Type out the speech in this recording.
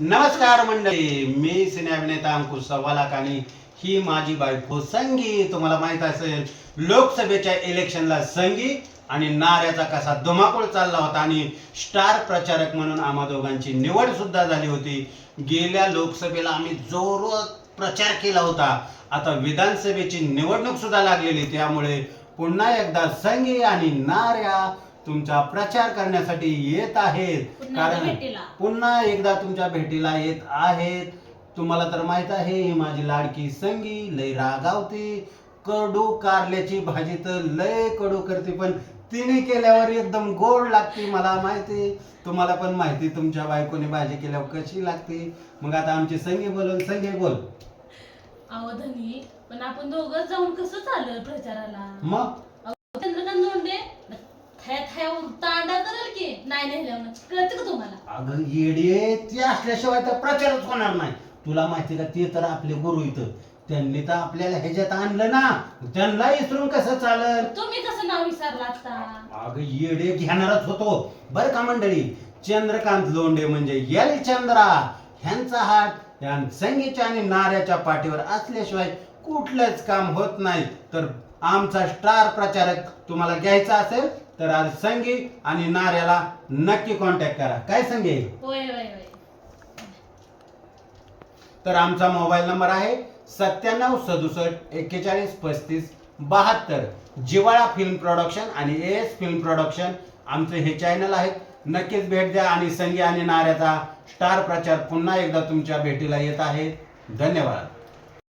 नमस्कार मंडळी मी सिने अभिनेता अंकुश सवालाक आणि ही माझी बायको संगी. तुम्हाला माहीत असेल लोकसभेच्या इलेक्शनला संगी आणि नाऱ्याचा कसा धुमाकूळ चालला होता आणि स्टार प्रचारक म्हणून आम्हा दोघांची निवड सुद्धा झाली होती. गेल्या लोकसभेला आम्ही जोरात प्रचार केला होता. आता विधानसभेची निवडणूक सुद्धा लागलेली त्यामुळे पुन्हा एकदा संगी आणि नाऱ्या तुमचा प्रचार करण्यासाठी येत आहेत. भेटीला. पुन्हा एकदा तुमच्या भेटीला येत आहेत. तुम्हाला तर माहीत आहे ही माझी लाडकी संगी लय रागावते. कडू कारल्याची भाजी तर लय कडू करते पण तिने केल्यावर एकदम गोड लागते मला माहिती. तुम्हाला पण माहिती तुमच्या बायकोने भाजी केल्यावर कशी लागते. मग आता आमची संगी बोलून संगी बोल. अहो धनी पण आपण दोघं जाऊन कसं चाललं प्रचाराला? मग? थया थयावर तांडा करेल की? नाही नेल्यावर कळतं का तुम्हाला? अगं येडे ते असल्याशिवाय तर प्रचारच होणार नाही. तुला माहिती का ते तर आपले गुरु इथं. त्यांनी तर आपल्याला ह्याच्यात आणलं ना. त्यांना विसरून कसं चालल? तुम्ही कसं नाव विसरला आता? अगं येडे घेणारच होतो. बर का मंडळी? चंद्रकांत लोंढे म्हणजे यल चंद्रा. ह्यांचा हात या संगीच्या आणि नाऱ्याच्या पाठीवर असल्याशिवाय कुठलंच काम होत नाही. तर आमचा स्टार प्रचारक तुम्हाला घ्यायचा असेल तर आज संगी आणि नाऱ्याला नक्की कॉन्टॅक्ट करा. काय संगी? होय होय होय. तर आमचा मोबाईल नंबर आहे सत्त्याण्णव सदुसष्ट एक्केचाळीस पस्तीस बहात्तर. जिवाळा फिल्म प्रोडक्शन आणि एस फिल्म प्रोडक्शन आमचे हे चॅनल आहेत. नक्कीच भेट द्या आणि संगी आणि नाऱ्याचा स्टार प्रचार पुन्हा एकदा तुमच्या भेटीला येत आहे. धन्यवाद.